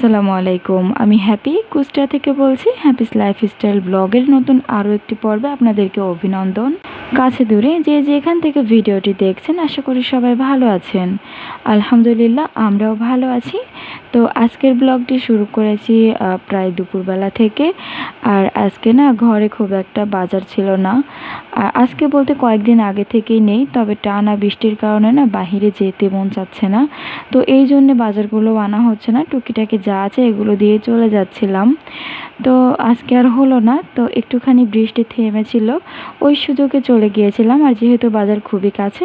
আসসালামু আলাইকুম। আমি হ্যাপি কুষ্টিয়া থেকে বলছি হ্যাপিস লাইফস্টাইল ব্লগের নতুন আরও একটি পর্বে আপনাদেরকে অভিনন্দন। কাছে দূরে যে যেখান থেকে ভিডিওটি দেখছেন, আশা করি সবাই ভালো আছেন। আলহামদুলিল্লাহ, আমরাও ভালো আছি। তো আজকের ব্লগটি শুরু করেছি প্রায় দুপুরবেলা থেকে। আর আজকে না ঘরে খুব একটা বাজার ছিল না। আজকে বলতে কয়েকদিন আগে থেকেই নেই, তবে টানা বৃষ্টির কারণে না বাহিরে যেতে মন চাচ্ছে না। তো এই জন্যে বাজারগুলো আনা হচ্ছে না, টুকিটাকি যা আছে এগুলো দিয়ে চলে যাচ্ছিলাম। তো আজকে আর হলো না, তো একটুখানি বৃষ্টি থেমেছিল, ওই সুযোগে চলে গিয়েছিলাম। আর যেহেতু বাজার খুবই কাছে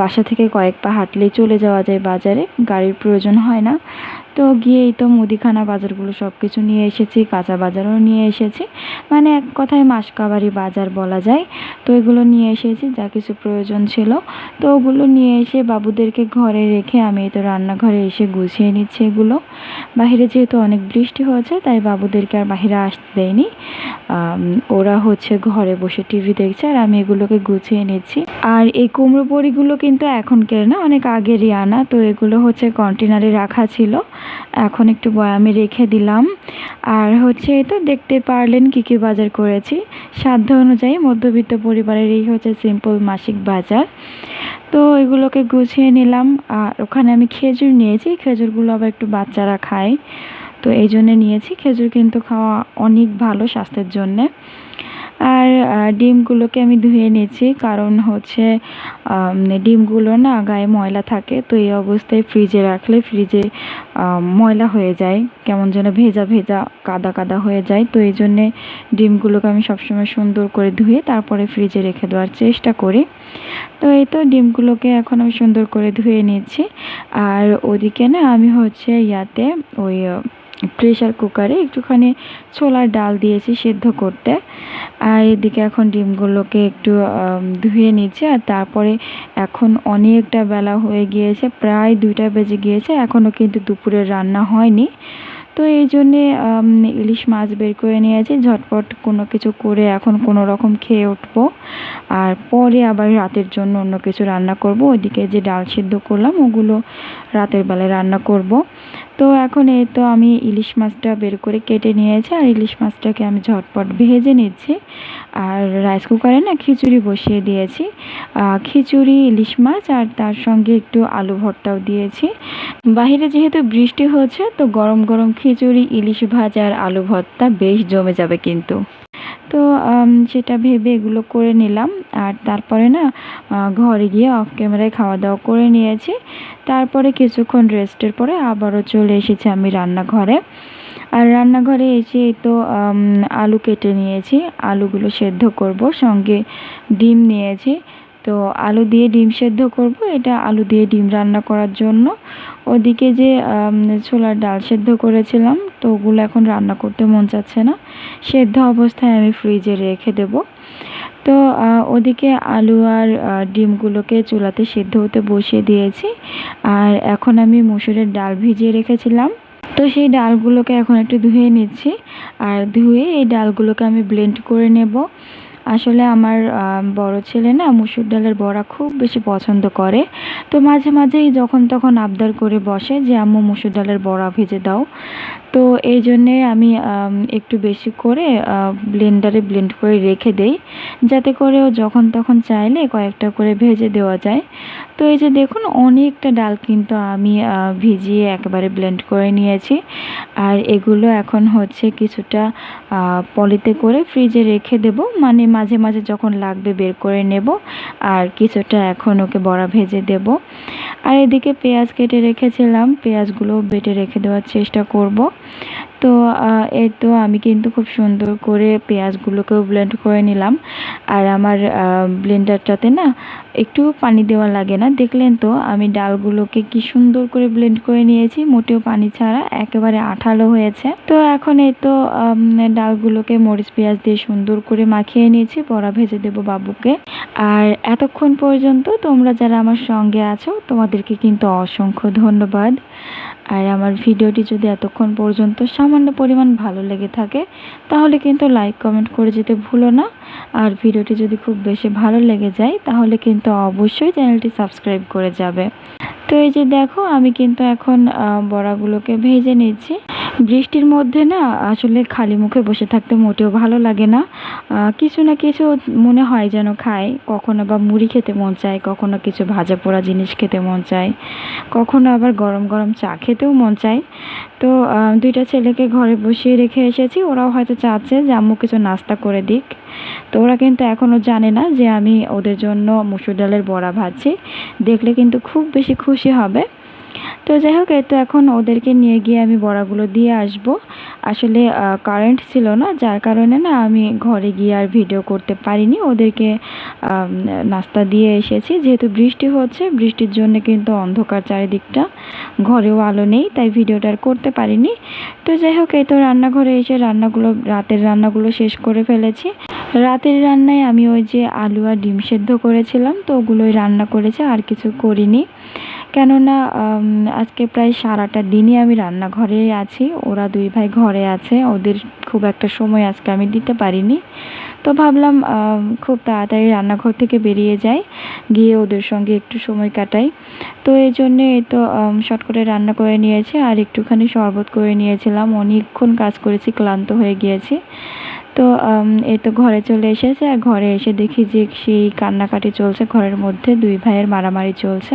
বাসা থেকে কয়েক পা হাঁটলেই চলে যাওয়া যায় বাজারে, গাড়ির প্রয়োজন হয় না। তো গিয়েই তো মুদিখানা বাজারগুলো সব কিছু নিয়ে এসেছি, কাঁচা বাজারও নিয়ে এসেছি। মানে এক কথায় মাসকাবারি বাজার বলা যায়। তো এগুলো নিয়ে এসেছি, যা কিছু প্রয়োজন ছিল। তো ওগুলো নিয়ে এসে বাবুদেরকে ঘরে রেখে আমি তো রান্নাঘরে এসে গুছিয়ে নিচ্ছি এগুলো। বাইরে যেহেতু অনেক বৃষ্টি হয়েছে, তাই বাবুদেরকে আর বাহিরে আসতে দেয়নি। ওরা হচ্ছে ঘরে বসে টিভি দেখছে আর আমি এগুলোকে গুছিয়ে নিচ্ছি। আর এই কুমড়ো বড়িগুলো কিন্তু এখনকার না, অনেক আগেরই আনা। তো এগুলো হচ্ছে কন্টেনারে রাখা ছিল। এখন একটু বয়ামে রেখে দিলাম। আর হচ্ছে এই তো দেখতে পারলেন কী কী বাজার করেছি। সাধ্য অনুযায়ী মধ্যবিত্ত পরিবারের এই হচ্ছে সিম্পল মাসিক বাজার। তো এগুলোকে গুছিয়ে নিলাম। আর ওখানে আমি খেজুর নিয়েছি। খেজুরগুলো আবার একটু বাচ্চারা খায়। তো এই জন্যে নিয়েছি। খেজুর কিন্তু খাওয়া অনেক ভালো স্বাস্থ্যের জন্যে। আর ডিমগুলোকে আমি ধুয়ে নিয়েছি। কারণ হচ্ছে ডিমগুলো না গায়ে ময়লা থাকে, তো এই অবস্থায় ফ্রিজে রাখলে ফ্রিজে ময়লা হয়ে যায়। কেমন যেন ভেজা ভেজা, কাদা কাদা হয়ে যায়। তো এই জন্যে ডিমগুলোকে আমি সবসময় সুন্দর করে ধুয়ে তারপরে ফ্রিজে রেখে দেওয়ার চেষ্টা করি। তো এই তো ডিমগুলোকে এখন আমি সুন্দর করে ধুয়ে নিয়েছি। আর ওদিকে না আমি হচ্ছে ইয়াতে ওই প্রেশার কুকারে একটুখানি ছোলার ডাল দিয়েছি সেদ্ধ করতে। আর এদিকে এখন ডিমগুলোকে একটু ধুয়ে নিচ্ছে। আর তারপরে এখন অনেকটা বেলা হয়ে গিয়েছে, প্রায় দুইটা বেজে গিয়েছে। এখনও কিন্তু দুপুরের রান্না হয়নি। তো এই জন্যে ইলিশ মাছ বের করে নিয়েছি। ঝটপট কোনো কিছু করে এখন কোনো রকম খেয়ে উঠবো। আর পরে আবার রাতের জন্য অন্য কিছু রান্না করব। ওইদিকে যে ডাল সিদ্ধ করলাম, ওগুলো রাতের বেলায় রান্না করব। তো এখন এই তো আমি ইলিশ মাছটা বের করে কেটে নিয়েছি। আর ইলিশ মাছটাকে আমি ঝটপট ভেজে নিচ্ছি। আর রাইস কুকারে না খিচুড়ি বসিয়ে দিয়েছি। খিচুড়ি, ইলিশ মাছ আর তার সঙ্গে একটু আলু ভর্তাও দিয়েছি। বাইরে যেহেতু বৃষ্টি হচ্ছে, তো গরম গরম খিচুড়ি, ইলিশ ভাজা আর আলু ভর্তা বেশ জমে যাবে কিন্তু। তো সেটা ভেবে এগুলো করে নিলাম। আর তারপরে না ঘরে গিয়ে অফ ক্যামেরায় খাওয়া দাওয়া করে নিয়েছি। তারপরে কিছুক্ষণ রেস্টের পরে আবারও চলে এসেছি আমি রান্নাঘরে। আর রান্নাঘরে এসে তো আলু কেটে নিয়েছি। আলুগুলো সেদ্ধ করব, সঙ্গে ডিম নিয়েছি। তো আলু দিয়ে ডিম সেদ্ধ করব। এটা আলু দিয়ে ডিম রান্না করার জন্য। ওদিকে যে ছোলার ডাল সেদ্ধ করেছিলাম, তো ওগুলো এখন রান্না করতে মন চাচ্ছে না। সেদ্ধ অবস্থায় আমি ফ্রিজে রেখে দেব। তো ওদিকে আলু আর ডিমগুলোকে চুলাতে সেদ্ধ হতে বসিয়ে দিয়েছি। আর এখন আমি মুসুরের ডাল ভিজিয়ে রেখেছিলাম। তো সেই ডালগুলোকে এখন একটু ধুয়ে নিচ্ছি। আর ধুয়ে এই ডালগুলোকে আমি ব্লেন্ড করে নেব। আসলে আমার বড় ছেলে না মুসুর ডালের বড়া খুব বেশি পছন্দ করে। তো মাঝে মাঝেই যখন তখন আবদার করে বসে যে, আম্মু মুসুর ডালের বড়া ভেজে দাও। তো এই জন্যে আমি একটু বেশি করে ব্লেন্ডারে ব্লেন্ড করে রেখে দেই। যাতে করে ও যখন তখন চাইলে কয়েকটা করে ভেজে দেওয়া যায়। তো এই যে দেখুন, অনেকটা ডাল কিন্তু আমি ভিজিয়ে একেবারে ব্লেন্ড করে নিয়েছি। আর এগুলো এখন হচ্ছে কিছুটা পলিতে করে ফ্রিজে রেখে দেব। মানে মাঝে মাঝে যখন লাগবে বের করে নেব আর কিছুটা এখন ওকে বড়া ভেজে দেব। আর এদিকে পেঁয়াজ কেটে রেখেছিলাম, পেঁয়াজগুলো বেটে রেখে দেওয়ার চেষ্টা করব। তো এই তো আমি কিন্তু খুব সুন্দর করে পেঁয়াজগুলোকেও ব্লেন্ড করে নিলাম। আর আমার ব্লেন্ডারটাতে না একটু পানি দেওয়া লাগে না, দেখলেন তো? আমি ডালগুলোকে কি সুন্দর করে ব্লেন্ড করে নিয়েছি, মোটেও পানি ছাড়া, একেবারে আঠালো হয়েছে। তো এখন এই তো ডালগুলোকে মরিচ, পেঁয়াজ দিয়ে সুন্দর করে মাখিয়ে নিয়েছি, বড়া ভেজে দেবো বাবুকে। আর এতক্ষণ পর্যন্ত তোমরা যারা আমার সঙ্গে আছো, তোমাদেরকে কিন্তু অসংখ্য ধন্যবাদ। আর আমার ভিডিওটি যদি এতক্ষণ পর্যন্ত সামান্য পরিমাণ ভালো লেগে থাকে, তাহলে কিন্তু লাইক কমেন্ট করে যেতে ভুলো না। আর ভিডিওটি যদি খুব বেশি ভালো লেগে যায়, তাহলে কিন্তু অবশ্যই চ্যানেলটি সাবস্ক্রাইব করে যাবে। তো এই যে দেখো, আমি কিন্তু এখন বড়াগুলোকে ভেজে নিচ্ছি। বৃষ্টির মধ্যে না আসলে খালি মুখে বসে থাকতে মোটেও ভালো লাগে না। কিছু না কিছু মনে হয় যেন খাই। কখনো বা মুড়ি খেতে মন চায়, কখনো কিছু ভাজা পোড়া জিনিস খেতে মন চায়, কখনো আবার গরম গরম চা খেতেও মন চায়। তো দুইটা ছেলেকে ঘরে বসিয়ে রেখে এসেছি, ওরাও হয়তো চাচ্ছে যে আম্মু কিছু নাস্তা করে দিক। তো ওরা কিন্তু এখনও জানে না যে আমি ওদের জন্য মুসুর ডালের বড়া ভাজছি। দেখলে কিন্তু খুব বেশি খুশি হবে। তো যাই হোক, এই তো এখন ওদেরকে নিয়ে গিয়ে আমি বড়াগুলো দিয়ে আসব। আসলে কারেন্ট ছিল না, যার কারণে না আমি ঘরে গিয়ে আর ভিডিও করতে পারিনি। ওদেরকে নাস্তা দিয়ে এসেছি। যেহেতু বৃষ্টি হচ্ছে, বৃষ্টির জন্য কিন্তু অন্ধকার চারিদিকটা, ঘরেও আলো নেই, তাই ভিডিওটা আর করতে পারিনি। তো যাই হোক, এই তো রান্নাঘরে এসে রান্নাগুলো, রাতের রান্নাগুলো শেষ করে ফেলেছি। রাতের রান্নায় আমি ওই যে আলু আর ডিম সেদ্ধ করেছিলাম, তো ওগুলোই রান্না করেছি, আর কিছু করিনি। কেননা আজকে প্রায় সারাটা দিনই আমি রান্নাঘরে আছি। ওরা দুই ভাই ঘরে আছে। ওদের খুব একটা সময় আজকে আমি দিতে পারিনি। তো ভাবলাম খুব তাড়াতাড়ি রান্নাঘর থেকে বেরিয়ে যাই। গিয়ে ওদের সঙ্গে একটু সময় কাটাই। তো এই জন্যে এই তো শর্ট করে রান্না করে নিয়েছি। আর একটুখানি শরবত করে নিয়েছিলাম। অনেকক্ষণ কাজ করেছি, ক্লান্ত হয়ে গিয়েছি। তো এই তো ঘরে চলে এসেছে। আর ঘরে এসে দেখি যে সেই কান্নাকাটি চলছে। ঘরের মধ্যে দুই ভাইয়ের মারামারি চলছে।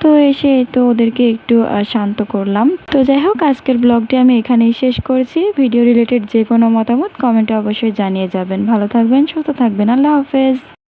তো এসে তো ওদেরকে একটু শান্ত করলাম। তো যাই হোক, আজকের ব্লগটি আমি এখানেই শেষ করছি। ভিডিও রিলেটেড যে কোনো মতামত কমেন্টে অবশ্যই জানিয়ে যাবেন। ভালো থাকবেন, সুস্থ থাকবেন। আল্লাহ হাফেজ।